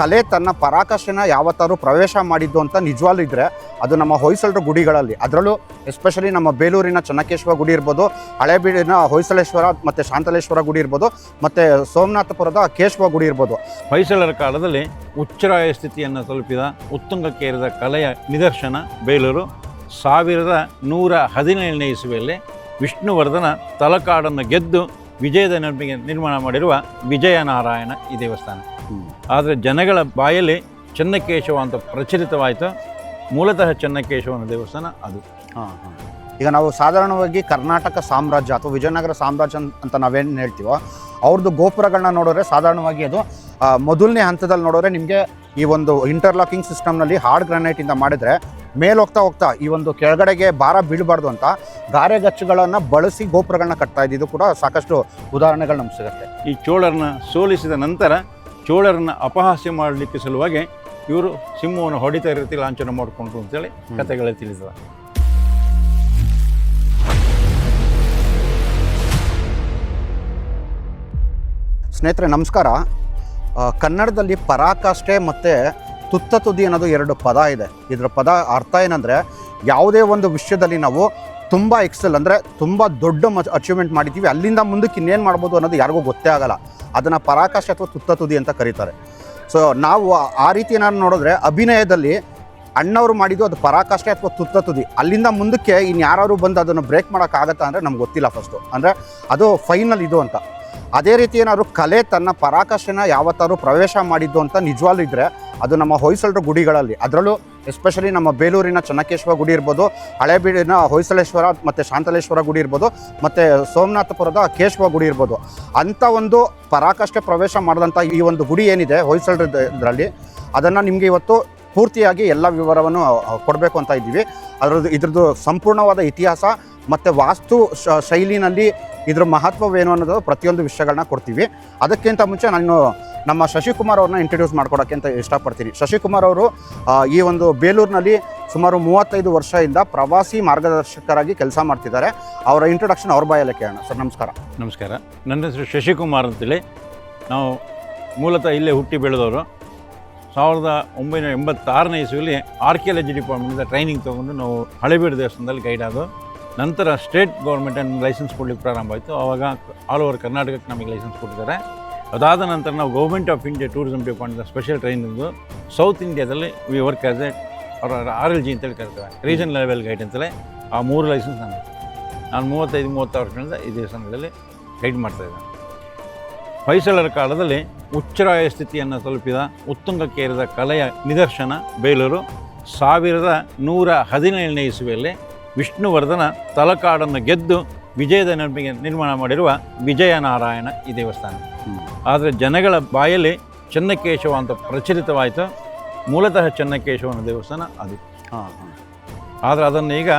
ಕಲೆ ತನ್ನ ಪರಾಕಾಷ್ಠೆನ ಯಾವತ್ತಾದ್ರೂ ಪ್ರವೇಶ ಮಾಡಿದ್ದು ಅಂತ ನಿಜವಾಗ್ಲೂ ಇದ್ರೆ ಅದು ನಮ್ಮ ಹೊಯ್ಸಳರ ಗುಡಿಗಳಲ್ಲಿ. ಅದರಲ್ಲೂ ಎಸ್ಪೆಷಲಿ ನಮ್ಮ ಬೇಲೂರಿನ ಚನ್ನಕೇಶ್ವರ ಗುಡಿ ಇರ್ಬೋದು, ಹಳೇಬೀಡಿನ ಹೊಯ್ಸಳೇಶ್ವರ ಮತ್ತು ಶಾಂತಲೇಶ್ವರ ಗುಡಿ ಇರ್ಬೋದು, ಮತ್ತು ಸೋಮನಾಥಪುರದ ಕೇಶವ ಗುಡಿ ಇರ್ಬೋದು. ಹೊಯ್ಸಳರ ಕಾಲದಲ್ಲಿ ಉಚ್ಚರಾಯ ಸ್ಥಿತಿಯನ್ನು ತಲುಪಿದ ಉತ್ತುಂಗಕ್ಕೇರಿದ ಕಲೆಯ ನಿದರ್ಶನ ಬೇಲೂರು. ಸಾವಿರದ ನೂರ ಹದಿನೇಳನೇ ಇಸುವೆಯಲ್ಲಿ ವಿಷ್ಣುವರ್ಧನ ತಲಕಾಡನ್ನು ಗೆದ್ದು ವಿಜಯದ ನೆನಪಿಗೆ ನಿರ್ಮಾಣ ಮಾಡಿರುವ ವಿಜಯನಾರಾಯಣ ಈ ದೇವಸ್ಥಾನ. ಆದರೆ ಜನಗಳ ಬಾಯಲ್ಲಿ ಚೆನ್ನಕೇಶವ ಅಂತ ಪ್ರಚಲಿತವಾಯಿತು. ಮೂಲತಃ ಚೆನ್ನಕೇಶವನ ದೇವಸ್ಥಾನ ಅದು. ಹಾಂ ಹಾಂ. ಈಗ ನಾವು ಸಾಧಾರಣವಾಗಿ ಕರ್ನಾಟಕ ಸಾಮ್ರಾಜ್ಯ ಅಥವಾ ವಿಜಯನಗರ ಸಾಮ್ರಾಜ್ಯ ಅಂತ ನಾವೇನು ಹೇಳ್ತೀವೋ ಅವ್ರದ್ದು ಗೋಪುರಗಳನ್ನ ನೋಡಿದ್ರೆ ಸಾಧಾರಣವಾಗಿ ಅದು ಮೊದಲನೇ ಹಂತದಲ್ಲಿ ನೋಡಿದ್ರೆ ನಿಮಗೆ ಈ ಒಂದು ಇಂಟರ್ಲಾಕಿಂಗ್ ಸಿಸ್ಟಮ್ನಲ್ಲಿ ಹಾರ್ಡ್ ಗ್ರಾನೈಟಿಂದ ಮಾಡಿದರೆ ಮೇಲೆ ಹೋಗ್ತಾ ಹೋಗ್ತಾ ಈ ಒಂದು ಕೆಳಗಡೆಗೆ ಭಾರ ಬೀಳಬಾರ್ದು ಅಂತ ಗಾರೆಗಚ್ಚುಗಳನ್ನು ಬಳಸಿ ಗೋಪುರಗಳನ್ನ ಕಟ್ತಾ ಇದ್ದಿದ್ದು ಕೂಡ ಸಾಕಷ್ಟು ಉದಾಹರಣೆಗಳು ನಮ್ಗೆ ಸಿಗುತ್ತೆ. ಈ ಚೋಳರನ್ನ ಸೋಲಿಸಿದ ನಂತರ ಚೋಳರನ್ನ ಅಪಹಾಸ್ಯ ಮಾಡಲಿಕ್ಕೆ ಸಲುವಾಗಿ ಇವರು ಸಿಂಹವನ್ನು ಹೊಡಿತಾ ರೀತಿ ಲಾಂಛನ ಮಾಡಿಕೊಂಡ್ರು ಅಂತೇಳಿ ಕಥೆಗಳಲ್ಲಿ ತಿಳಿಸಿದ. ಸ್ನೇಹಿತರೆ ನಮಸ್ಕಾರ. ಕನ್ನಡದಲ್ಲಿ ಪರಾಕಾಷ್ಠೆ ಮತ್ತು ತುತ್ತ ತುದಿ ಅನ್ನೋದು ಎರಡು ಪದ ಇದೆ. ಇದರ ಪದ ಅರ್ಥ ಏನಂದರೆ ಯಾವುದೇ ಒಂದು ವಿಷಯದಲ್ಲಿ ನಾವು ತುಂಬ ಎಕ್ಸೆಲ್ ಅಂದರೆ ತುಂಬ ದೊಡ್ಡ ಮ ಅಚೀವ್ಮೆಂಟ್ ಮಾಡಿದ್ದೀವಿ. ಅಲ್ಲಿಂದ ಮುಂದಕ್ಕೆ ಇನ್ನೇನು ಮಾಡ್ಬೋದು ಅನ್ನೋದು ಯಾರಿಗೂ ಗೊತ್ತೇ ಆಗಲ್ಲ. ಅದನ್ನು ಪರಾಕಾಶ ಅಥವಾ ತುತ್ತ ತುದಿ ಅಂತ ಕರೀತಾರೆ. ಸೊ ನಾವು ಆ- ರೀತಿ ಏನಾದ್ರು ನೋಡಿದ್ರೆ ಅಭಿನಯದಲ್ಲಿ ಅಣ್ಣವರು ಮಾಡಿದ್ದು ಅದು ಪರಾಕಾಷ್ಠೆ ಅಥವಾ ತುತ್ತ ತುದಿ. ಅಲ್ಲಿಂದ ಮುಂದಕ್ಕೆ ಇನ್ನು ಯಾರು ಬಂದು ಅದನ್ನು ಬ್ರೇಕ್ ಮಾಡೋಕ್ಕಾಗತ್ತಾ ಅಂದರೆ ನಮ್ಗೆ ಗೊತ್ತಿಲ್ಲ ಫಸ್ಟು ಅಂದರೆ ಅದು ಫೈನಲ್ ಇದು ಅಂತ. ಅದೇ ರೀತಿ ಏನಾದ್ರು ಕಲೆ ತನ್ನ ಪರಾಕಾಷ್ಠೆನ ಯಾವತ್ತಾದರೂ ಪ್ರವೇಶ ಮಾಡಿದ್ದು ಅಂತ ನಿಜವಾಗ್ಲೂ ಇದ್ರೆ ಅದು ನಮ್ಮ ಹೊಯ್ಸಳರ ಗುಡಿಗಳಲ್ಲಿ. ಅದರಲ್ಲೂ ಎಸ್ಪೆಷಲಿ ನಮ್ಮ ಬೇಲೂರಿನ ಚೆನ್ನಕೇಶ್ವರ ಗುಡಿ ಇರ್ಬೋದು, ಹಳೇಬೀಡಿನ ಹೊಯ್ಸಳೇಶ್ವರ ಮತ್ತು ಶಾಂತಲೇಶ್ವರ ಗುಡಿ ಇರ್ಬೋದು, ಮತ್ತು ಸೋಮನಾಥಪುರದ ಕೇಶವ ಗುಡಿ ಇರ್ಬೋದು. ಅಂಥ ಒಂದು ಪರಾಕಾಷ್ಠೆ ಪ್ರವೇಶ ಮಾಡಿದಂಥ ಈ ಒಂದು ಗುಡಿ ಏನಿದೆ ಹೊಯ್ಸಳರ ಇದರಲ್ಲಿ ಅದನ್ನು ನಿಮಗೆ ಇವತ್ತು ಪೂರ್ತಿಯಾಗಿ ಎಲ್ಲ ವಿವರವನ್ನು ಕೊಡಬೇಕು ಅಂತ ಇದ್ದೀವಿ. ಅದರದ್ದು, ಇದ್ರದ್ದು ಸಂಪೂರ್ಣವಾದ ಇತಿಹಾಸ ಮತ್ತು ವಾಸ್ತು ಶೈಲಿನಲ್ಲಿ ಇದ್ರ ಮಹತ್ವವೇನು ಅನ್ನೋದು ಪ್ರತಿಯೊಂದು ವಿಷಯಗಳನ್ನ ಕೊಡ್ತೀವಿ. ಅದಕ್ಕಿಂತ ಮುಂಚೆ ನಾನು ನಮ್ಮ ಶಶಿಕುಮಾರ್ ಅವ್ರನ್ನ ಇಂಟ್ರೊಡ್ಯೂಸ್ ಮಾಡ್ಕೊಡೋಕ್ಕೆ ಅಂತ ಇಷ್ಟಪಡ್ತೀನಿ. ಶಶಿಕುಮಾರ್ ಅವರು ಈ ಒಂದು ಬೇಲೂರಿನಲ್ಲಿ ಸುಮಾರು ಮೂವತ್ತೈದು ವರ್ಷದಿಂದ ಪ್ರವಾಸಿ ಮಾರ್ಗದರ್ಶಕರಾಗಿ ಕೆಲಸ ಮಾಡ್ತಿದ್ದಾರೆ. ಅವರ ಇಂಟ್ರೊಡಕ್ಷನ್ ಅವ್ರ ಬಾಯಲ್ಲೇ ಕೇಳೋಣ. ಸರ್, ನಮಸ್ಕಾರ. ನಮಸ್ಕಾರ. ನನ್ನ ಹೆಸರು ಶಶಿಕುಮಾರ್ ಅಂತೇಳಿ. ನಾವು ಮೂಲತಃ ಇಲ್ಲೇ ಹುಟ್ಟಿ ಬೆಳೆದವರು. ಸಾವಿರದ ಒಂಬೈನೂರ ಎಂಬತ್ತಾರನೇ ಇಸ್ವಿಯಲ್ಲಿ ಆರ್ಕಿಯಾಲಜಿ ಡಿಪಾರ್ಟ್ಮೆಂಟಿಂದ ಟ್ರೈನಿಂಗ್ ತೊಗೊಂಡು ನಾವು ಹಳೆಬೀಡು ದೇವಸ್ಥಾನದಲ್ಲಿ ಗೈಡ್ ಆದವು. ನಂತರ ಸ್ಟೇಟ್ ಗೌರ್ಮೆಂಟನ್ನು ಲೈಸೆನ್ಸ್ ಕೊಡಲಿಕ್ಕೆ ಪ್ರಾರಂಭ ಆಯಿತು. ಆವಾಗ ಆಲ್ ಓವರ್ ಕರ್ನಾಟಕಕ್ಕೆ ನಮಗೆ ಲೈಸೆನ್ಸ್ ಕೊಟ್ಟಿದ್ದಾರೆ. ಅದಾದ ನಂತರ ನಾವು government of India tourism department special training south ಇಂಡಿಯಾದಲ್ಲಿ we work as a R L G ಅಂತೇಳಿ ಕರಿತಾರೆ ರೀಜನ್ ಲೆವೆಲ್ ಗೈಡ್ ಅಂತಲೇ ಆ ಮೂರು ಲೈಸೆನ್ಸ್ ನಾನು ನಾನು ಮೂವತ್ತೈದು, ಮೂವತ್ತಾರು ವರ್ಷದಿಂದ ಈ ದೇವಸ್ಥಾನದಲ್ಲಿ ಗೈಡ್ ಮಾಡ್ತಾಯಿದ್ದೆ ಹೊಯ್ಸಳರ ಕಾಲದಲ್ಲಿ ಉಚ್ಚರಾಯ ಸ್ಥಿತಿಯನ್ನು ತಲುಪಿದ ಉತ್ತುಂಗಕ್ಕೇರಿದ ಕಲೆಯ ನಿದರ್ಶನ ಬೇಲೂರು. ಸಾವಿರದ ನೂರ ಹದಿನೇಳನೇ ಇಸುವೆಯಲ್ಲಿ ವಿಷ್ಣುವರ್ಧನ ತಲಕಾಡನ್ನು ಗೆದ್ದು ವಿಜಯದ ನೆನಪಿಗೆ ನಿರ್ಮಾಣ ಮಾಡಿರುವ ವಿಜಯನಾರಾಯಣ ಈ ದೇವಸ್ಥಾನ. ಆದರೆ ಜನಗಳ ಬಾಯಲ್ಲಿ ಚೆನ್ನಕೇಶವ ಅಂತ ಪ್ರಚಲಿತವಾಯಿತು. ಮೂಲತಃ ಚೆನ್ನಕೇಶವನ ದೇವಸ್ಥಾನ ಅದು. ಹಾಂ ಹಾಂ. ಆದರೆ ಅದನ್ನು ಈಗ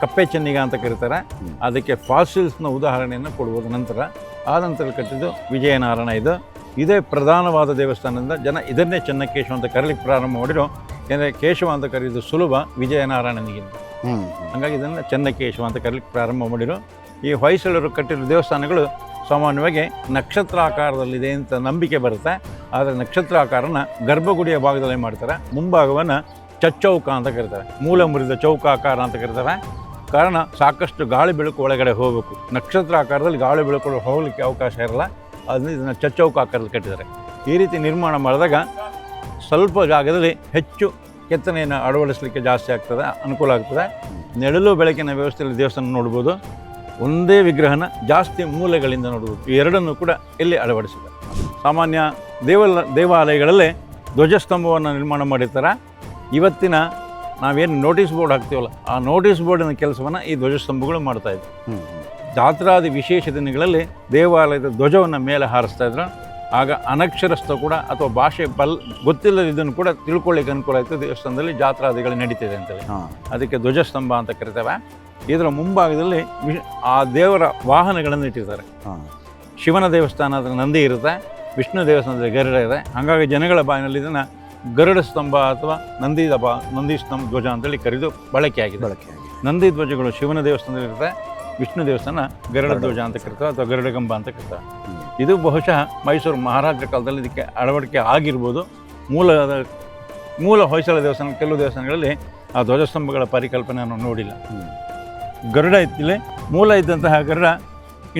ಕಪ್ಪೆ ಚೆನ್ನಿಗ ಅಂತ ಕರೀತಾರೆ. ಅದಕ್ಕೆ ಫಾಸಿಲ್ಸ್ನ ಉದಾಹರಣೆಯನ್ನು ಕೊಡ್ಬೋದು ನಂತರ ಆ ನಂತರ ಕಟ್ಟಿದ್ದು ವಿಜಯನಾರಾಯಣ ಇದು. ಇದೇ ಪ್ರಧಾನವಾದ ದೇವಸ್ಥಾನದಿಂದ ಜನ ಇದನ್ನೇ ಚೆನ್ನಕೇಶವ ಅಂತ ಕರೀಲಿಕ್ಕೆ ಪ್ರಾರಂಭ ಮಾಡಿರೋ ಏನಂದರೆ ಕೇಶವ ಅಂತ ಕರೆಯೋದು ಸುಲಭ ವಿಜಯನಾರಾಯಣನಿಗಿಂತ. ಹಂಗಾಗಿ ಹಾಗಾಗಿ ಇದನ್ನು ಚೆನ್ನಕೇಶವ ಅಂತ ಕರೀಲಿಕ್ಕೆ ಪ್ರಾರಂಭ ಮಾಡಿರೋ ಈ ಹೊಯ್ಸಳರು ಕಟ್ಟಿರೋ ದೇವಸ್ಥಾನಗಳು ಸಾಮಾನ್ಯವಾಗಿ ನಕ್ಷತ್ರಾಕಾರದಲ್ಲಿದೆ ಅಂತ ನಂಬಿಕೆ ಬರುತ್ತೆ. ಆದರೆ ನಕ್ಷತ್ರಾಕಾರನ ಗರ್ಭಗುಡಿಯ ಭಾಗದಲ್ಲಿ ಮಾಡ್ತಾರೆ. ಮುಂಭಾಗವನ್ನು ಚಚ್ಚೌಕ ಅಂತ ಕರೀತಾರೆ. ಮೂಲ ಮುರಿದ ಚೌಕಾಕಾರ ಅಂತ ಕರೀತಾರೆ. ಕಾರಣ ಸಾಕಷ್ಟು ಗಾಳಿ ಬೆಳಕು ಒಳಗಡೆ ಹೋಗಬೇಕು. ನಕ್ಷತ್ರ ಆಕಾರದಲ್ಲಿ ಗಾಳಿ ಬೆಳಕು ಹೋಗಲಿಕ್ಕೆ ಅವಕಾಶ ಇರಲ್ಲ. ಅದನ್ನ ಇದನ್ನು ಚಚ್ಚೌಕ ಆಕಾರದಲ್ಲಿ ಕಟ್ಟಿದ್ದಾರೆ. ಈ ರೀತಿ ನಿರ್ಮಾಣ ಮಾಡಿದಾಗ ಸ್ವಲ್ಪ ಜಾಗದಲ್ಲಿ ಹೆಚ್ಚು ಕೆತ್ತನೆಯನ್ನು ಅಳವಡಿಸಲಿಕ್ಕೆ ಜಾಸ್ತಿ ಆಗ್ತದೆ, ಅನುಕೂಲ ಆಗ್ತದೆ. ನೆಡಲು ಬೆಳಕಿನ ವ್ಯವಸ್ಥೆಯಲ್ಲಿ ದೇವಸ್ಥಾನ ನೋಡ್ಬೋದು. ಒಂದೇ ವಿಗ್ರಹನ ಜಾಸ್ತಿ ಮೂಲೆಗಳಿಂದ ನೋಡ್ಬೋದು. ಈ ಎರಡನ್ನು ಕೂಡ ಇಲ್ಲಿ ಅಳವಡಿಸಿದೆ ಸಾಮಾನ್ಯ ದೇವಲ, ದೇವಾಲಯಗಳಲ್ಲಿ ಧ್ವಜಸ್ತಂಭವನ್ನು ನಿರ್ಮಾಣ ಮಾಡಿರ್ತಾರೆ. ಇವತ್ತಿನ ನಾವೇನು ನೋಟಿಸ್ ಬೋರ್ಡ್ ಹಾಕ್ತೀವಲ್ಲ ಆ ನೋಟಿಸ್ ಬೋರ್ಡಿನ ಕೆಲಸವನ್ನು ಈ ಧ್ವಜಸ್ತಂಭಗಳು ಮಾಡ್ತಾ ಇದ್ವು. ಜಾತ್ರಾದಿ ವಿಶೇಷ ದಿನಗಳಲ್ಲಿ ದೇವಾಲಯದ ಧ್ವಜವನ್ನು ಮೇಲೆ ಹಾರಿಸ್ತಾ ಇದ್ರು. ಆಗ ಅನಕ್ಷರಸ್ಥ ಕೂಡ ಅಥವಾ ಭಾಷೆ ಬಲ್ ಗೊತ್ತಿಲ್ಲದಿದ್ದನ್ನು ಕೂಡ ತಿಳ್ಕೊಳ್ಳಿಕ್ಕೆ ಅನುಕೂಲ ಆಯಿತು. ದೇವಸ್ಥಾನದಲ್ಲಿ ಜಾತ್ರಾದಿಗಳು ನಡೀತಿದೆ ಅಂತೇಳಿ. ಹಾಂ. ಅದಕ್ಕೆ ಧ್ವಜಸ್ತಂಭ ಅಂತ ಕರಿತೇವೆ. ಇದರ ಮುಂಭಾಗದಲ್ಲಿ ಆ ದೇವರ ವಾಹನಗಳನ್ನು ಇಟ್ಟಿರ್ತಾರೆ. ಶಿವನ ದೇವಸ್ಥಾನ ಅದರ ನಂದಿ ಇರುತ್ತೆ. ವಿಷ್ಣು ದೇವಸ್ಥಾನದಲ್ಲಿ ಗರುಡ ಇದೆ. ಹಾಗಾಗಿ ಜನಗಳ ಬಾಯಿನಲ್ಲಿ ಇದನ್ನು ಗರುಡ ಸ್ತಂಭ ಅಥವಾ ನಂದಿ ದಬ ನಂದಿ ಸ್ತಂಭ ಧ್ವಜ ಅಂತೇಳಿ ಕರೆದು ಬಳಕೆಯಾಗಿದೆ. ಬಳಕೆ ನಂದಿ ಧ್ವಜಗಳು ಶಿವನ ದೇವಸ್ಥಾನದಲ್ಲಿ ಇರುತ್ತೆ ವಿಷ್ಣು ದೇವಸ್ಥಾನ ಗರುಡ ಧ್ವಜ ಅಂತ ಕರಿತಾರೆ ಅಥವಾ ಗರುಡಗಂಬ ಅಂತ ಕರಿತಾರೆ ಇದು ಬಹುಶಃ ಮೈಸೂರು ಮಹಾರಾಜರ ಕಾಲದಲ್ಲಿ ಇದಕ್ಕೆ ಅಳವಡಿಕೆ ಆಗಿರ್ಬೋದು. ಮೂಲದ ಮೂಲ ಹೊಯ್ಸಳ ದೇವಸ್ಥಾನ ಕೆಲವು ದೇವಸ್ಥಾನಗಳಲ್ಲಿ ಆ ಧ್ವಜಸ್ತಂಭಗಳ ಪರಿಕಲ್ಪನೆ ನಾನು ನೋಡಿಲ್ಲ. ಗರುಡ ಇತ್ತಿಲೆ ಮೂಲ ಇದ್ದಂತಹ ಗರುಡ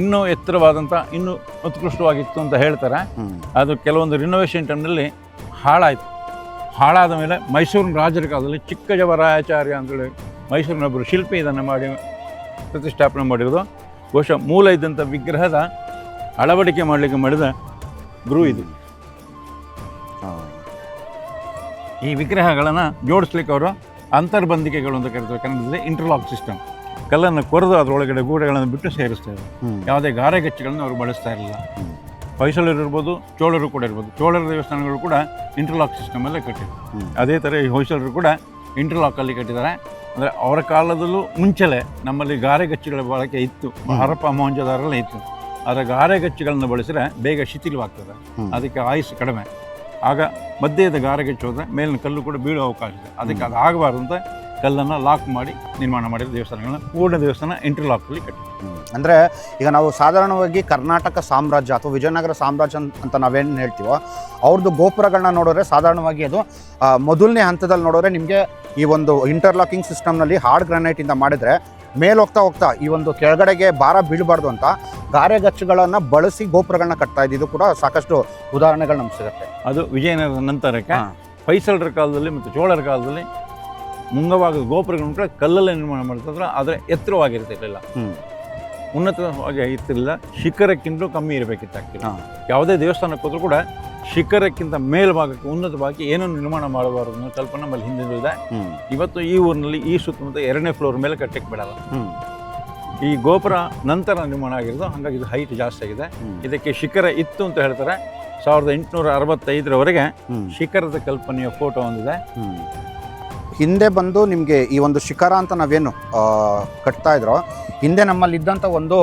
ಇನ್ನೂ ಎತ್ತರವಾದಂಥ ಇನ್ನೂ ಉತ್ಕೃಷ್ಟವಾಗಿತ್ತು ಅಂತ ಹೇಳ್ತಾರೆ. ಅದು ಕೆಲವೊಂದು ರಿನೋವೇಷನ್ ಟೈಮ್ನಲ್ಲಿ ಹಾಳಾಯಿತು. ಹಾಳಾದ ಮೇಲೆ ಮೈಸೂರಿನ ರಾಜರ ಕಾಲದಲ್ಲಿ ಚಿಕ್ಕ ಚಿಕ್ಕಜವರಾಚಾರ್ಯ ಅಂತೇಳಿ ಮೈಸೂರಿನೊಬ್ಬರು ಶಿಲ್ಪಿ ಇದನ್ನು ಮಾಡಿ ಪ್ರತಿಷ್ಠಾಪನೆ ಮಾಡಿರೋದು. ಬಹುಶಃ ಮೂಲ ಇದ್ದಂಥ ವಿಗ್ರಹದ ಅಳವಡಿಕೆ ಮಾಡಲಿಕ್ಕೆ ಮಾಡಿದ ಗುರು ಇದು. ಈ ವಿಗ್ರಹಗಳನ್ನು ಜೋಡಿಸ್ಲಿಕ್ಕೆ ಅವರು ಅಂತರ್ಬಂಧಿಕೆಗಳು ಅಂತ ಕರಿತಾರೆ. ಕನ್ನಡದಲ್ಲಿ ಇಂಟರ್ಲಾಕ್ ಸಿಸ್ಟಮ್ ಕಲ್ಲನ್ನು ಕೊರೆದು ಅದರೊಳಗಡೆ ಗೂಡೆಗಳನ್ನು ಬಿಟ್ಟು ಸೇರಿಸ್ತಾರೆ. ಯಾವುದೇ ಗಾರೆಗಚ್ಚುಗಳನ್ನು ಅವರು ಬಳಸ್ತಾ ಇರಲಿಲ್ಲ. ಹೊಯ್ಸಳರು ಇರ್ಬೋದು ಚೋಳರು ಕೂಡ ಇರ್ಬೋದು. ಚೋಳರ ದೇವಸ್ಥಾನಗಳು ಕೂಡ ಇಂಟರ್ಲಾಕ್ ಸಿಸ್ಟಮಲ್ಲೇ ಕಟ್ಟಿದ್ರು. ಅದೇ ಥರ ಈ ಹೊಯ್ಸಳರು ಕೂಡ ಇಂಟರ್ಲಾಕಲ್ಲಿ ಕಟ್ಟಿದ್ದಾರೆ. ಅಂದರೆ ಅವರ ಕಾಲದಲ್ಲೂ ಮುಂಚೆಲೆ ನಮ್ಮಲ್ಲಿ ಗಾರೆಗಚ್ಚುಗಳ ಬಳಕೆ ಇತ್ತು. ಹರಪ್ಪ ಮೊಹಂಜದಾರಲ್ಲೇ ಇತ್ತು. ಆದರೆ ಗಾರೆಗಚ್ಚುಗಳನ್ನು ಬಳಸಿದ್ರೆ ಬೇಗ ಶಿಥಿಲವಾಗ್ತದೆ. ಅದಕ್ಕೆ ಆಯುಸ್ಸು ಕಡಿಮೆ. ಆಗ ಮಧ್ಯದ ಗಾರೆಗಚ್ಚು ಹೋದರೆ ಮೇಲಿನ ಕಲ್ಲು ಕೂಡ ಬೀಳೋ ಅವಕಾಶ ಇದೆ. ಅದಕ್ಕೆ ಅದು ಆಗಬಾರ್ದು ಅಂತ ಕಲ್ಲನ್ನು ಲಾಕ್ ಮಾಡಿ ನಿರ್ಮಾಣ ಮಾಡಿದ ದೇವಸ್ಥಾನಗಳನ್ನ ಪೂರ್ಣ ದೇವಸ್ಥಾನ ಇಂಟರ್ಲಾಕಲ್ಲಿ ಕಟ್ಟಿ. ಅಂದರೆ ಅಂದ್ರೆ ಈಗ ನಾವು ಸಾಧಾರಣವಾಗಿ ಕರ್ನಾಟಕ ಸಾಮ್ರಾಜ್ಯ ಅಥವಾ ವಿಜಯನಗರ ಸಾಮ್ರಾಜ್ಯ ಅಂತ- ನಾವೇನು ಹೇಳ್ತೀವೋ ಅವ್ರದ್ದು ಗೋಪುರಗಳನ್ನ ನೋಡಿದ್ರೆ ಸಾಧಾರಣವಾಗಿ ಅದು ಮೊದಲನೇ ಹಂತದಲ್ಲಿ ನೋಡಿದ್ರೆ ನಿಮಗೆ ಈ ಒಂದು ಇಂಟರ್ಲಾಕಿಂಗ್ ಸಿಸ್ಟಮ್ನಲ್ಲಿ ಹಾರ್ಡ್ ಗ್ರಾನೈಟಿಂದ ಮಾಡಿದರೆ ಮೇಲೆ ಹೋಗ್ತಾ ಹೋಗ್ತಾ ಈ ಒಂದು ಕೆಳಗಡೆಗೆ ಭಾರ ಬೀಳಬಾರ್ದು ಅಂತ ಗಾರೆಗಚ್ಚುಗಳನ್ನು ಬಳಸಿ ಗೋಪುರಗಳನ್ನ ಕಟ್ತಾ ಇದ್ದಿದ್ದು ಕೂಡ ಸಾಕಷ್ಟು ಉದಾಹರಣೆಗಳು ನಮ್ಗೆ ಸಿಗುತ್ತೆ. ಅದು ವಿಜಯನಗರ ನಂತರಕ್ಕೆ ಫೈಸಲ್ರ ಕಾಲದಲ್ಲಿ ಮತ್ತು ಚೋಳರ ಕಾಲದಲ್ಲಿ ಮುಂಗವಾದ ಗೋಪುರಗಳನ್ನು ಕೂಡ ಕಲ್ಲಲ್ಲೇ ನಿರ್ಮಾಣ ಮಾಡ್ತಿದ್ರು ಆದರೆ ಎತ್ತರವಾಗಿರ್ತಿರ್ಲಿಲ್ಲ. ಉನ್ನತವಾಗಿ ಇರ್ತಿರ್ಲಿಲ್ಲ ಶಿಖರಕ್ಕಿಂತಲೂ ಕಮ್ಮಿ ಇರಬೇಕಿತ್ತು ಆಗ್ತಿಲ್ಲ ಹಾ. ಯಾವುದೇ ದೇವಸ್ಥಾನಕ್ಕೆ ಹೋದರೂ ಕೂಡ ಶಿಖರಕ್ಕಿಂತ ಮೇಲ್ಭಾಗಕ್ಕೆ ಉನ್ನತವಾಗಿ ಏನನ್ನು ನಿರ್ಮಾಣ ಮಾಡಬಾರದು ಅನ್ನೋ ಕಲ್ಪನೆ ನಮ್ಮಲ್ಲಿ ಹಿಂದಿನ ಇದೆ ಇವತ್ತು ಈ ಊರಿನಲ್ಲಿ ಈ ಸುತ್ತಮುತ್ತ ಎರಡನೇ ಫ್ಲೋರ್ ಮೇಲೆ ಕಟ್ಟಕ್ಕೆ ಬಿಡಲ್ಲ. ಈ ಗೋಪುರ ನಂತರ ನಿರ್ಮಾಣ ಆಗಿರೋದು ಹಾಗಾಗಿ ಇದು ಹೈಟ್ ಜಾಸ್ತಿ ಆಗಿದೆ. ಇದಕ್ಕೆ ಶಿಖರ ಇತ್ತು ಅಂತ ಹೇಳ್ತಾರೆ. ಸಾವಿರದ ಎಂಟುನೂರ ಅರವತ್ತೈದರವರೆಗೆ ಶಿಖರದ ಕಲ್ಪನೆಯ ಫೋಟೋ ಒಂದಿದೆ. ಹಿಂದೆ ಬಂದು ನಿಮಗೆ ಈ ಒಂದು ಶಿಖರ ಅಂತ ನಾವೇನು ಕಟ್ತಾ ಇದ್ರೋ, ಹಿಂದೆ ನಮ್ಮಲ್ಲಿ ಇದ್ದಂಥ ಒಂದು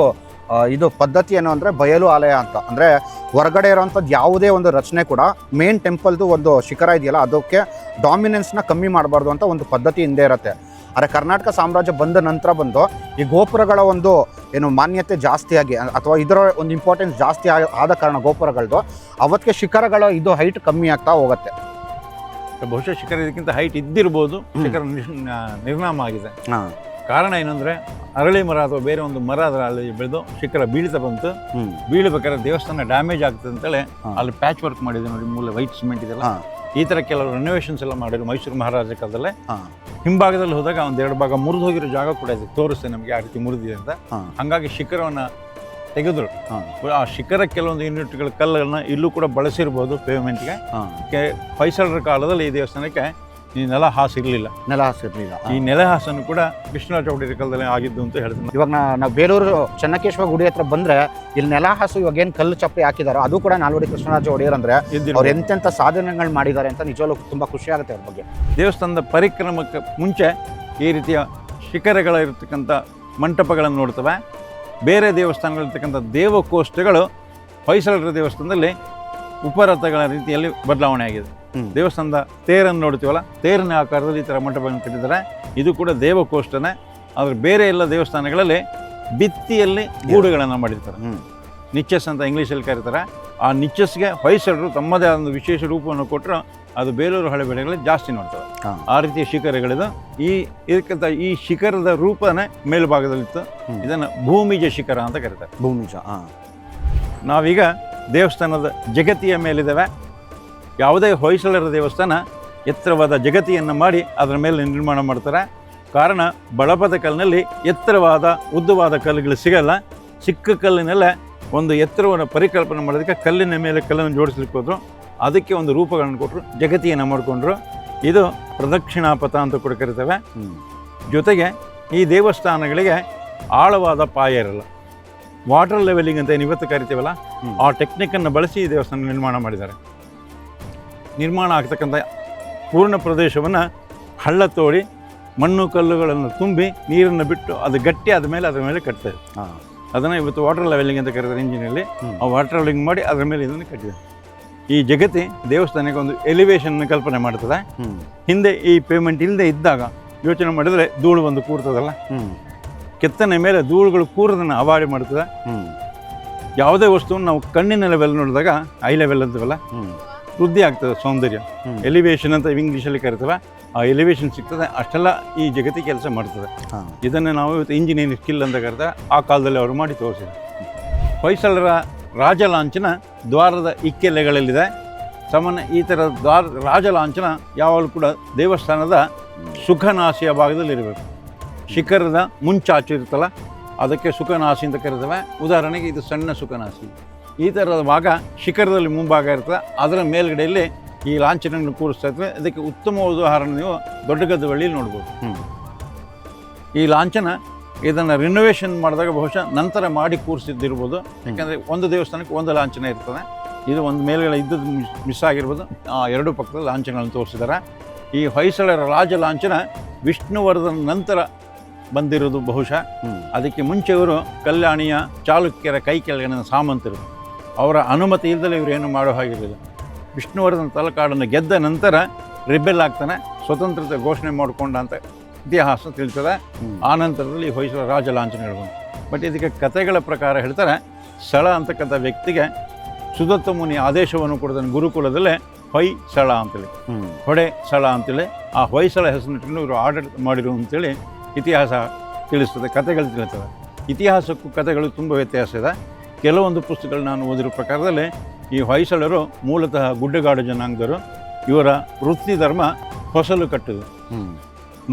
ಇದು ಪದ್ಧತಿ ಏನು ಅಂದರೆ ಬಯಲು ಆಲಯ ಅಂತ. ಅಂದರೆ ಹೊರಗಡೆ ಇರೋವಂಥದ್ದು ಯಾವುದೇ ಒಂದು ರಚನೆ ಕೂಡ ಮೇನ್ ಟೆಂಪಲ್ದು ಒಂದು ಶಿಖರ ಇದೆಯಲ್ಲ, ಅದಕ್ಕೆ ಡಾಮಿನೆನ್ಸ್ನ ಕಮ್ಮಿ ಮಾಡಬಾರ್ದು ಅಂತ ಒಂದು ಪದ್ಧತಿ ಹಿಂದೆ ಇರುತ್ತೆ. ಆದರೆ ಕರ್ನಾಟಕ ಸಾಮ್ರಾಜ್ಯ ಬಂದ ನಂತರ ಬಂದು ಈ ಗೋಪುರಗಳ ಒಂದು ಏನು ಮಾನ್ಯತೆ ಜಾಸ್ತಿಯಾಗಿ ಅಥವಾ ಇದರ ಒಂದು ಇಂಪಾರ್ಟೆನ್ಸ್ ಜಾಸ್ತಿ ಆದ ಕಾರಣ ಗೋಪುರಗಳದ್ದು ಅವತ್ತಿಗೆ ಶಿಖರಗಳ ಇದು ಹೈಟ್ ಕಮ್ಮಿ ಆಗ್ತಾ ಹೋಗುತ್ತೆ. ಬಹುಶಃ ಶಿಖರ ಇದಕ್ಕಿಂತ ಹೈಟ್ ಇದ್ದಿರ್ಬೋದು ಶಿಖರ ನಿರ್ನಾಮ ಆಗಿದೆ. ಕಾರಣ ಏನಂದ್ರೆ ಅರಳಿ ಮರ ಅಥವಾ ಬೇರೆ ಒಂದು ಮರ ಅದರ ಅಲ್ಲಿ ಬೆಳೆದು ಶಿಖರ ಬೀಳ್ತಾ ಬಂತು. ಬೀಳಬೇಕಾದ್ರೆ ದೇವಸ್ಥಾನ ಡ್ಯಾಮೇಜ್ ಆಗ್ತದೆ ಅಂತೇಳಿ. ಅಲ್ಲಿ ಪ್ಯಾಚ್ ವರ್ಕ್ ಮಾಡಿದೆ ನೋಡಿ ಮೂಲ ವೈಟ್ ಸಿಮೆಂಟ್ ಇದೆಲ್ಲ. ಈ ಥರ ಕೆಲವು ರೆನೋವೇಶನ್ಸ್ ಎಲ್ಲ ಮಾಡಿದ್ರು ಮೈಸೂರು ಮಹಾರಾಜ ಕಾಲದಲ್ಲೇ. ಹಿಂಭಾಗದಲ್ಲಿ ಹೋದಾಗ ಒಂದು ಎರಡು ಭಾಗ ಮುರಿದು ಹೋಗಿರೋ ಜಾಗ ಕೂಡ ಇದೆ ತೋರಿಸ್ತೇನೆ ನಮಗೆ ಯಾವ ರೀತಿ ಮುರಿದಿದೆ ಅಂತ. ಹಾಗಾಗಿ ಶಿಖರವನ್ನು ತೆಗೆದ್ರು. ಹಾಂ. ಆ ಶಿಖರ ಕೆಲವೊಂದು ಯೂನಿಟ್ಗಳ ಕಲ್ಲನ್ನು ಇಲ್ಲೂ ಕೂಡ ಬಳಸಿರ್ಬೋದು ಪೇಮೆಂಟ್ಗೆ ಹಾಂ. ಕೆ ಹೊಯ್ಸಳರ ಕಾಲದಲ್ಲಿ ಈ ದೇವಸ್ಥಾನಕ್ಕೆ ಈ ನೆಲ ಹಾಸಿರಲಿಲ್ಲ. ನೆಲ ಹಾಸಿರ್ಲಿಲ್ಲ. ಈ ನೆಲ ಹಾಸನ್ನು ಕೂಡ ಕೃಷ್ಣ ಚೌಡಿ ಕಾಲದಲ್ಲಿ ಆಗಿದ್ದು ಅಂತ ಹೇಳ್ತೀನಿ. ಇವಾಗ ನಾವು ಬೇಲೂರು ಚೆನ್ನಕೇಶ್ವರ ಗುಡಿ ಹತ್ರ ಬಂದ್ರೆ ಇಲ್ಲಿ ನೆಲ ಹಾಸು ಇವಾಗ ಏನು ಕಲ್ಲು ಚಪ್ಪಲಿ ಹಾಕಿದಾರೋ ಅದು ಕೂಡ ನಾಲ್ವಡಿ ಕೃಷ್ಣರಾಜ ಒಡೆಯರ್ ಅಂದ್ರೆ ಅವ್ರು. ಎಂತೆಂಥ ಸಾಧನೆಗಳು ಮಾಡಿದ್ದಾರೆ ಅಂತ ನಿಜವಾಗ್ಲೂ ತುಂಬಾ ಖುಷಿ ಆಗುತ್ತೆ ಅವ್ರ ಬಗ್ಗೆ. ದೇವಸ್ಥಾನದ ಪರಿಕ್ರಮಕ್ಕೆ ಮುಂಚೆ ಈ ರೀತಿಯ ಶಿಖರಗಳಿರ್ತಕ್ಕಂಥ ಮಂಟಪಗಳನ್ನು ನೋಡ್ತವೆ. ಬೇರೆ ದೇವಸ್ಥಾನಗಳಿರ್ತಕ್ಕಂಥ ದೇವಕೋಷ್ಠಗಳು ಹೊಯ್ಸಳರ ದೇವಸ್ಥಾನದಲ್ಲಿ ಉಪರಥಗಳ ರೀತಿಯಲ್ಲಿ ಬದಲಾವಣೆ ಆಗಿದೆ. ದೇವಸ್ಥಾನದ ತೇರನ್ನು ನೋಡ್ತೀವಲ್ಲ ತೇರಿನ ಆಕಾರದಲ್ಲಿ ಈ ಥರ ಮಂಟಪಗಳನ್ನು ಕಟ್ಟಿದ್ದಾರೆ. ಇದು ಕೂಡ ದೇವಕೋಷ್ಠನೇ. ಆದರೆ ಬೇರೆ ಎಲ್ಲ ದೇವಸ್ಥಾನಗಳಲ್ಲಿ ಭಿತ್ತಿಯಲ್ಲಿ ಗೂಡುಗಳನ್ನು ಮಾಡಿರ್ತಾರೆ. ನಿಚ್ಚಸ್ ಅಂತ ಇಂಗ್ಲೀಷಲ್ಲಿ ಕರೀತಾರೆ. ಆ ನಿಚ್ಚಸ್ಗೆ ಹೊಯ್ಸಳರು ತಮ್ಮದೇ ಆದ ಒಂದು ವಿಶೇಷ ರೂಪವನ್ನು ಕೊಟ್ಟರೆ ಅದು ಬೇಲೂರು ಹಳೆಬೇಳೆಗಳಲ್ಲಿ ಜಾಸ್ತಿ ನೋಡ್ತವೆ. ಆ ರೀತಿಯ ಶಿಖರಗಳಿದು ಈ ಇದಕ್ಕಿಂತ ಈ ಶಿಖರದ ರೂಪನೇ ಮೇಲ್ಭಾಗದಲ್ಲಿತ್ತು. ಇದನ್ನು ಭೂಮಿಜ ಶಿಖರ ಅಂತ ಕರೀತಾರೆ. ಭೂಮಿಜ ಹಾಂ. ನಾವೀಗ ದೇವಸ್ಥಾನದ ಜಗತಿಯ ಮೇಲಿದ್ದೇವೆ. ಯಾವುದೇ ಹೊಯ್ಸಳರ ದೇವಸ್ಥಾನ ಎತ್ತರವಾದ ಜಗತಿಯನ್ನು ಮಾಡಿ ಅದರ ಮೇಲೆ ನಿರ್ಮಾಣ ಮಾಡ್ತಾರೆ. ಕಾರಣ ಬಳಪದ ಕಲ್ಲಿನಲ್ಲಿ ಎತ್ತರವಾದ ಉದ್ದವಾದ ಕಲ್ಲುಗಳು ಸಿಗಲ್ಲ. ಚಿಕ್ಕ ಕಲ್ಲಿನಲ್ಲೇ ಒಂದು ಎತ್ತರವನ್ನು ಪರಿಕಲ್ಪನೆ ಮಾಡೋದಕ್ಕೆ ಕಲ್ಲಿನ ಮೇಲೆ ಕಲ್ಲನ್ನು ಜೋಡಿಸ್ಲಿಕ್ಕೆ ಹೋದ್ರು. ಅದಕ್ಕೆ ಒಂದು ರೂಪಗಳನ್ನು ಕೊಟ್ಟರು ಜಗತಿಯನ್ನು ಮಾಡಿಕೊಂಡ್ರು. ಇದು ಪ್ರದಕ್ಷಿಣಾಪಥ ಅಂತ ಕೂಡ ಕರಿತೇವೆ. ಜೊತೆಗೆ ಈ ದೇವಸ್ಥಾನಗಳಿಗೆ ಆಳವಾದ ಪಾಯ ಇರಲ್ಲ. ವಾಟರ್ ಲೆವೆಲಿಂಗ್ ಅಂತ ಏನು ಇವತ್ತು ಕರಿತೀವಲ್ಲ. ಆ ಟೆಕ್ನಿಕನ್ನು ಬಳಸಿ ಈ ದೇವಸ್ಥಾನ ನಿರ್ಮಾಣ ಮಾಡಿದ್ದಾರೆ. ನಿರ್ಮಾಣ ಆಗ್ತಕ್ಕಂಥ ಪೂರ್ಣ ಪ್ರದೇಶವನ್ನು ಹಳ್ಳ ತೋಡಿ ಮಣ್ಣು ಕಲ್ಲುಗಳನ್ನು ತುಂಬಿ ನೀರನ್ನು ಬಿಟ್ಟು ಅದು ಗಟ್ಟಿ ಆದ ಮೇಲೆ ಅದರ ಮೇಲೆ ಕಟ್ತೇವೆ ಹಾ. ಅದನ್ನು ಇವತ್ತು ವಾಟರ್ ಲೆವೆಲಿಂಗ್ ಅಂತ ಕರೀತಾರೆ ಇಂಜಿನಲ್ಲಿ. ಆ ವಾಟರ್ ಲೆವೆಲಿಂಗ್ ಮಾಡಿ ಅದರ ಮೇಲೆ ಇದನ್ನು ಕಟ್ಟಿದ್ದಾರೆ. ಈ ಜಗತ್ತಿ ದೇವಸ್ಥಾನಕ್ಕೆ ಒಂದು ಎಲಿವೇಶನ್ ಕಲ್ಪನೆ ಮಾಡ್ತದೆ. ಹಿಂದೆ ಈ ಪೇಮೆಂಟ್ ಇಲ್ಲದೆ ಇದ್ದಾಗ ಯೋಚನೆ ಮಾಡಿದರೆ ಧೂಳು ಬಂದು ಕೂರ್ತದಲ್ಲ? ಕೆತ್ತನೆ ಮೇಲೆ ಧೂಳುಗಳು ಕೂರೋದನ್ನು ಅವಾಯ್ಡ್ ಮಾಡ್ತದೆ. ಯಾವುದೇ ವಸ್ತುವನ್ನು ನಾವು ಕಣ್ಣಿನ ಲೆವೆಲ್ ನೋಡಿದಾಗ ಐ ಲೆವೆಲ್ ಅಂತೀವಲ್ಲ? ವೃದ್ಧಿ ಆಗ್ತದೆ ಸೌಂದರ್ಯ. ಎಲಿವೇಶನ್ ಅಂತ ಇಂಗ್ಲೀಷಲ್ಲಿ ಕರಿತೇವೆ ಆ ಎಲಿವೇಶನ್ ಸಿಗ್ತದೆ ಅಷ್ಟೆಲ್ಲ ಈ ಜಗತ್ತಿಗೆ ಕೆಲಸ ಮಾಡ್ತದೆ. ಇದನ್ನ ಇದನ್ನು ನಾವು ಇವತ್ತು ಇಂಜಿನಿಯರಿಂಗ್ ಸ್ಕಿಲ್ ಅಂತ ಕರೆದ ಆ ಕಾಲದಲ್ಲಿ ಅವರು ಮಾಡಿ ತೋರಿಸಿದ್ರು. ಹೊಯ್ಸಳರ ರಾಜ ಲಾಂಛನ ದ್ವಾರದ ಇಕ್ಕೆಲೆಗಳಲ್ಲಿದೆ. ಸಾಮಾನ್ಯ ಈ ಥರ ದ್ವಾರ ರಾಜ ಲಾಂಛನ ಯಾವಾಗಲೂ ಕೂಡ ದೇವಸ್ಥಾನದ ಸುಖನಾಸಿಯ ಭಾಗದಲ್ಲಿ ಇರಬೇಕು. ಶಿಖರದ ಮುಂಚಾಚು ಇರುತ್ತಲ್ಲ ಅದಕ್ಕೆ ಸುಖನಾಸಿ ಅಂತ ಕರೀತವೆ. ಉದಾಹರಣೆಗೆ ಇದು ಸಣ್ಣ ಸುಖನಾಸಿ ಈ ಥರದ ಭಾಗ ಶಿಖರದಲ್ಲಿ ಮುಂಭಾಗ ಇರ್ತದೆ. ಅದರ ಮೇಲ್ಗಡೆಯಲ್ಲಿ ಈ ಲಾಂಛನಗಳನ್ನು ಕೂರಿಸ್ತಾ ಇರ್ತವೆ ಅದಕ್ಕೆ ಉತ್ತಮ ಉದಾಹರಣೆ ನೀವು ದೊಡ್ಡಗದ್ದವಳ್ಳಿಯಲ್ಲಿ ನೋಡ್ಬೋದು. ಹ್ಮ್. ಈ ಲಾಂಛನ ಇದನ್ನು ರಿನೋವೇಷನ್ ಮಾಡಿದಾಗ ಬಹುಶಃ ನಂತರ ಮಾಡಿ ಕೂರಿಸಿದ್ದಿರ್ಬೋದು. ಯಾಕಂದರೆ ಒಂದು ದೇವಸ್ಥಾನಕ್ಕೆ ಒಂದು ಲಾಂಛನ ಇರ್ತದೆ. ಇದು ಒಂದು ಮೇಲ್ಗಡೆ ಇದ್ದದ್ದು ಮಿಸ್ ಮಿಸ್ ಆಗಿರ್ಬೋದು. ಆ ಎರಡು ಪಕ್ಕದ ಲಾಂಛನಗಳನ್ನು ತೋರಿಸಿದ್ದಾರೆ. ಈ ಹೊಯ್ಸಳರ ರಾಜ ಲಾಂಛನ ವಿಷ್ಣುವರ್ಧನ ನಂತರ ಬಂದಿರೋದು ಬಹುಶಃ. ಅದಕ್ಕೆ ಮುಂಚೆ ಇವರು ಕಲ್ಯಾಣಿಯ ಚಾಲುಕ್ಯರ ಕೈ ಕೆಳಗಿನ ಸಾಮಂತರು. ಅವರ ಅನುಮತಿ ಇಲ್ಲದೆ ಇವರು ಏನು ಮಾಡೋ ಹಾಗಿರಲಿಲ್ಲ. ವಿಷ್ಣುವರ್ಧನ ತಲಕಾಡನ್ನು ಗೆದ್ದ ನಂತರ ರಿಬೆಲ್ ಆಗ್ತಾನೆ ಸ್ವತಂತ್ರತೆ ಘೋಷಣೆ ಮಾಡಿಕೊಂಡ ಅಂತ ಇತಿಹಾಸ ತಿಳಿತದೆ. ಆ ನಂತರದಲ್ಲಿ ಹೊಯ್ಸಳ ರಾಜ ಲಾಂಛನ ಹೇಳ್ಬೋದು ಬಟ್ ಇದಕ್ಕೆ ಕಥೆಗಳ ಪ್ರಕಾರ ಹೇಳ್ತಾರೆ ಸ್ಥಳ ಅಂತಕ್ಕಂಥ ವ್ಯಕ್ತಿಗೆ ಸುದತ್ತ ಮುನಿ ಆದೇಶವನ್ನು ಕೊಡ್ತಾನೆ ಗುರುಕುಲದಲ್ಲೇ ಹೊಯ್ ಸ್ಥಳ ಅಂತೇಳಿ. ಹೊಡೆ ಸ್ಥಳ ಅಂತೇಳಿ. ಆ ಹೊಯ್ಸಳ ಹೆಸರಿನಿಟ್ಟುಕೊಂಡು ಇವರು ಆಡಳಿತ ಮಾಡಿರು ಅಂತೇಳಿ ಇತಿಹಾಸ ತಿಳಿಸ್ತದೆ ಕಥೆಗಳು ತಿಳಿಸ್ತದೆ ಇತಿಹಾಸಕ್ಕೂ ಕಥೆಗಳು ತುಂಬ ವ್ಯತ್ಯಾಸ ಇದೆ. ಕೆಲವೊಂದು ಪುಸ್ತಕಗಳು ನಾನು ಓದಿರೋ ಪ್ರಕಾರದಲ್ಲಿ ಈ ಹೊಯ್ಸಳರು ಮೂಲತಃ ಗುಡ್ಡಗಾಡು ಜನಾಂಗದವರು ಇವರ ವೃತ್ತಿ ಧರ್ಮ ಹೊಸಲು ಕಟ್ಟುದು.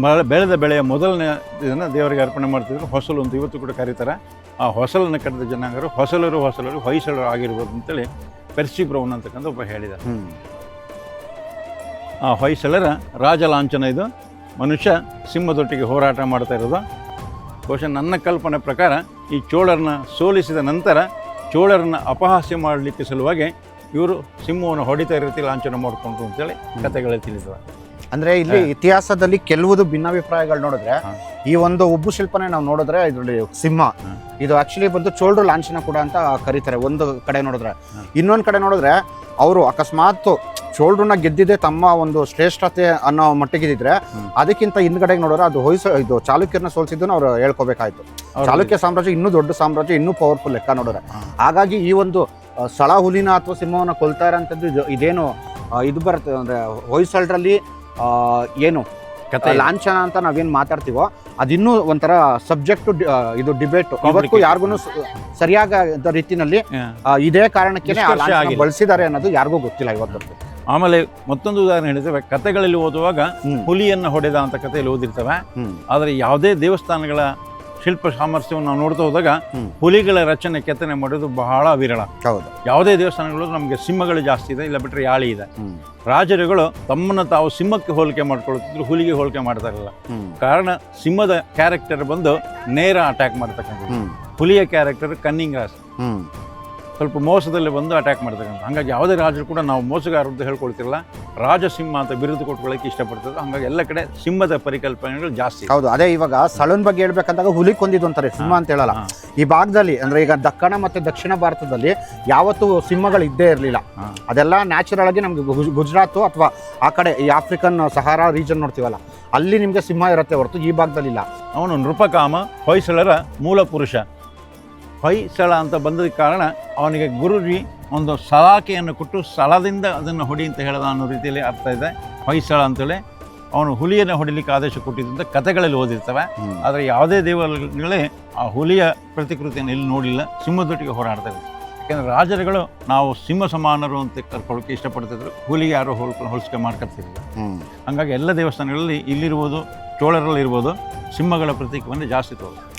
ಮಳೆ ಬೆಳೆದ ಬೆಳೆಯ ಮೊದಲನೇ ಇದನ್ನು ದೇವರಿಗೆ ಅರ್ಪಣೆ ಮಾಡ್ತಿದ್ರು. ಹೊಸಲು ಅಂತ ಇವತ್ತು ಕೂಡ ಕರೀತಾರೆ. ಆ ಹೊಸಲನ್ನು ಕಟ್ಟಿದ ಜನಾಂಗರು ಹೊಸಲರು ಹೊಸಲರು ಹೊಯ್ಸಳರು ಆಗಿರ್ಬೋದು ಅಂತೇಳಿ ಪೆರ್ಸಿ ಬ್ರೌನ್ ಅಂತಕ್ಕಂಥ ಒಬ್ಬ ಹೇಳಿದ. ಆ ಹೊಯ್ಸಳರ ರಾಜ ಲಾಂಛನ ಇದು. ಮನುಷ್ಯ ಸಿಂಹದೊಟ್ಟಿಗೆ ಹೋರಾಟ ಮಾಡ್ತಾ ಇರೋದು. ಬಹುಶಃ ನನ್ನ ಕಲ್ಪನೆ ಪ್ರಕಾರ ಈ ಚೋಳರನ್ನ ಸೋಲಿಸಿದ ನಂತರ ಚೋಳರನ್ನ ಅಪಹಾಸ್ಯ ಮಾಡಲಿಕ್ಕೆ ಸಲುವಾಗಿ ಇವರು ಸಿಂಹವನ್ನು ಹೊಡಿತಾ ರೀತಿ ಲಾಂಛನ ಮಾಡಿಕೊಂಡ್ರು ಅಂತೇಳಿ ಕಥೆಗಳಲ್ಲಿ ತಿಳಿದವ. ಅಂದ್ರೆ ಇಲ್ಲಿ ಇತಿಹಾಸದಲ್ಲಿ ಕೆಲವುದು ಭಿನ್ನಾಭಿಪ್ರಾಯಗಳು ನೋಡಿದ್ರೆ ಈ ಒಂದು ಉಬ್ಬು ಶಿಲ್ಪನೇ ನಾವು ನೋಡಿದ್ರೆ ಇದರಲ್ಲಿ ಸಿಂಹ. ಇದು ಆಕ್ಚುಲಿ ಬಂದು ಚೋಳರು ಲಾಂಛನ ಕೂಡ ಅಂತ ಕರೀತಾರೆ. ಒಂದು ಕಡೆ ನೋಡಿದ್ರೆ. ಇನ್ನೊಂದು ಕಡೆ ನೋಡಿದ್ರೆ ಅವರು ಅಕಸ್ಮಾತ್ ಚೋಳರನ್ನ ಗೆದ್ದಿದೆ ತಮ್ಮ ಒಂದು ಶ್ರೇಷ್ಠತೆ ಅನ್ನೋ ಮಟ್ಟಿಗಿದ್ರೆ. ಅದಕ್ಕಿಂತ ಹಿಂದ್ಗಡೆಗೆ ನೋಡಿದ್ರೆ ಅದು ಹೊಯ್ಸ ಇದು ಚಾಲುಕ್ಯರನ್ನ ಸೋಲ್ಸಿದ್ದನ್ನು ಅವ್ರು ಹೇಳ್ಕೋಬೇಕಾಯ್ತು. ಚಾಲುಕ್ಯ ಸಾಮ್ರಾಜ್ಯ ಇನ್ನೂ ದೊಡ್ಡ ಸಾಮ್ರಾಜ್ಯ ಇನ್ನೂ ಪವರ್ಫುಲ್ ಲೆಕ್ಕ ನೋಡಿದ್ರೆ. ಹಾಗಾಗಿ ಈ ಒಂದು ಸಳ ಹುಲಿನ ಅಥವಾ ಸಿಂಹವನ್ನ ಕೊಲ್ತಾ ಇರೋಂಥದ್ದು ಇದು- ಇದೇನು ಇದು ಬರುತ್ತೆ ಅಂದ್ರೆ ಹೊಯ್ಸಳರಲ್ಲಿ ಏನು ಲಾಂಛನ ಅಂತ ನಾವೇನು ಮಾತಾಡ್ತೀವೋ ಅದಿನ್ನೂ ಒಂಥರ ಸಬ್ಜೆಕ್ಟ್ ಇದು ಡಿಬೇಟ್ ಇವತ್ತು. ಯಾರಿಗೂ ಸರಿಯಾದ ರೀತಿನಲ್ಲಿ ಇದೇ ಕಾರಣಕ್ಕೆ ಬಳಸಿದ್ದಾರೆ ಅನ್ನೋದು ಯಾರಿಗೂ ಗೊತ್ತಿಲ್ಲ ಇವತ್ತು ಆಮೇಲೆ ಮತ್ತೊಂದು ಉದಾಹರಣೆ ಹೇಳಿದ್ರೆ ಕಥೆಗಳಲ್ಲಿ ಓದುವಾಗ. ಹುಲಿಯನ್ನು ಹೊಡೆದ ಅಂತ ಕಥೆಯಲ್ಲಿ ಓದಿರ್ತವೆ. ಆದರೆ ಯಾವುದೇ ದೇವಸ್ಥಾನಗಳ ಶಿಲ್ಪ ಸಾಮರ್ಥ್ಯವನ್ನು ನಾವು ನೋಡ್ತಾ ಹೋದಾಗ ಹುಲಿಗಳ ರಚನೆ ಕೆತ್ತನೆ ಮಾಡೋದು ಬಹಳ ವಿರಳ. ಹೌದು. ಯಾವುದೇ ದೇವಸ್ಥಾನಗಳು ನಮಗೆ ಸಿಂಹಗಳು ಜಾಸ್ತಿ ಇದೆ ಇಲ್ಲ ಬಿಟ್ಟರೆ ಯಾಳಿ ಇದೆ. ರಾಜರುಗಳು ತಮ್ಮನ್ನು ತಾವು ಸಿಂಹಕ್ಕೆ ಹೋಲಿಕೆ ಮಾಡ್ಕೊಳ್ತಿದ್ರು ಹುಲಿಗೆ ಹೋಲಿಕೆ ಮಾಡ್ತಾ ಇರಲಿಲ್ಲ ಕಾರಣ ಸಿಂಹದ ಕ್ಯಾರೆಕ್ಟರ್ ಬಂದು ನೇರ ಅಟ್ಯಾಕ್ ಮಾಡ್ತಕ್ಕಂಥದ್ದು. ಹುಲಿಯ ಕ್ಯಾರೆಕ್ಟರ್ ಕನ್ನಿಂಗ್ ರಾಸ್. ಸ್ವಲ್ಪ ಮೋಸದಲ್ಲಿ ಬಂದು ಅಟ್ಯಾಕ್ ಮಾಡ್ತಕ್ಕಂಥ. ಹಾಗಾಗಿ ಯಾವುದೇ ರಾಜರು ಕೂಡ ನಾವು ಮೋಸಗಾರ ಅಂತ ಹೇಳ್ಕೊಳ್ತಿರಲ್ಲ. ರಾಜಸಿಂಹ ಅಂತ ಬಿರುದು ಕೊಟ್ಕೊಳ್ಳೋಕೆ ಇಷ್ಟಪಡ್ತದೆ. ಹಾಗಾಗಿ ಎಲ್ಲ ಕಡೆ ಸಿಂಹದ ಪರಿಕಲ್ಪನೆಗಳು ಜಾಸ್ತಿ. ಹೌದು ಅದೇ ಇವಾಗ ಸಳನ್ ಬಗ್ಗೆ ಹೇಳ್ಬೇಕಂದಾಗ ಹುಲಿ ಕೊಂದಿದ್ದು ಅಂತಾರೆ. ಸಿಂಹ ಅಂತ ಹೇಳಲ್ಲ. ಈ ಭಾಗದಲ್ಲಿ ಅಂದ್ರೆ ಈಗ ದಕ್ಕಣ ಮತ್ತೆ ದಕ್ಷಿಣ ಭಾರತದಲ್ಲಿ ಯಾವತ್ತೂ ಸಿಂಹಗಳು ಇದ್ದೇ ಇರಲಿಲ್ಲ. ಅದೆಲ್ಲ ನ್ಯಾಚುರಲ್ ಆಗಿ ನಮ್ಗೆ ಗುಜರಾತ್ ಗುಜರಾತು ಅಥವಾ ಆ ಕಡೆ ಈ ಆಫ್ರಿಕನ್ ಸಹಾರಾ ರೀಜನ್ ನೋಡ್ತೀವಲ್ಲ ಅಲ್ಲಿ ನಿಮ್ಗೆ ಸಿಂಹ ಇರುತ್ತೆ ಹೊರತು ಈ ಭಾಗದಲ್ಲಿ ಇಲ್ಲ ಅವನು ನೃಪಕಾಮ ಹೊಯ್ಸಳರ ಮೂಲ ಪುರುಷ. ಹೊಯ್ಸಳ ಅಂತ ಬಂದದ ಕಾರಣ ಅವನಿಗೆ ಗುರುಜಿ ಒಂದು ಸಲಾಕೆಯನ್ನು ಕೊಟ್ಟು ಸ್ಥಳದಿಂದ ಅದನ್ನು ಹೊಡಿ ಅಂತ ಹೇಳಿದ ಅನ್ನೋ ರೀತಿಯಲ್ಲಿ ಅರ್ಥ ಇದೆ. ಹೊಯ್ಸಳ ಅಂತೇಳಿ ಅವನು ಹುಲಿಯನ್ನು ಹೊಡಿಲಿಕ್ಕೆ ಆದೇಶ ಕೊಟ್ಟಿದ್ದಂತ ಕಥೆಗಳಲ್ಲಿ ಓದಿರ್ತವೆ. ಆದರೆ ಯಾವುದೇ ದೇವಾಲಯಗಳೇ ಆ ಹುಲಿಯ ಪ್ರತಿಕೃತಿಯನ್ನು ಇಲ್ಲಿ ನೋಡಿಲ್ಲ ಸಿಂಹದೊಟ್ಟಿಗೆ ಹೋರಾಡ್ತಾರೆ ಯಾಕೆಂದರೆ ರಾಜರುಗಳು ನಾವು ಸಿಂಹ ಸಮಾನರು ಅಂತ ಕರ್ಕೊಳ್ಳೋಕೆ ಇಷ್ಟಪಡ್ತಿದ್ರು ಹುಲಿಗೆ ಯಾರು ಹೋಲ್ಕೊಂಡು ಹೋಲಿಕೆ ಮಾಡ್ಕೊಳ್ತಿದ್ರು ಹಾಗಾಗಿ ಎಲ್ಲ ದೇವಸ್ಥಾನಗಳಲ್ಲಿ ಇಲ್ಲಿರ್ಬೋದು ಚೋಳರಲ್ಲಿ ಇರ್ಬೋದು ಸಿಂಹಗಳ ಪ್ರತೀಕವನ್ನು ಜಾಸ್ತಿ ತೋರಿಸ್ತಾರೆ.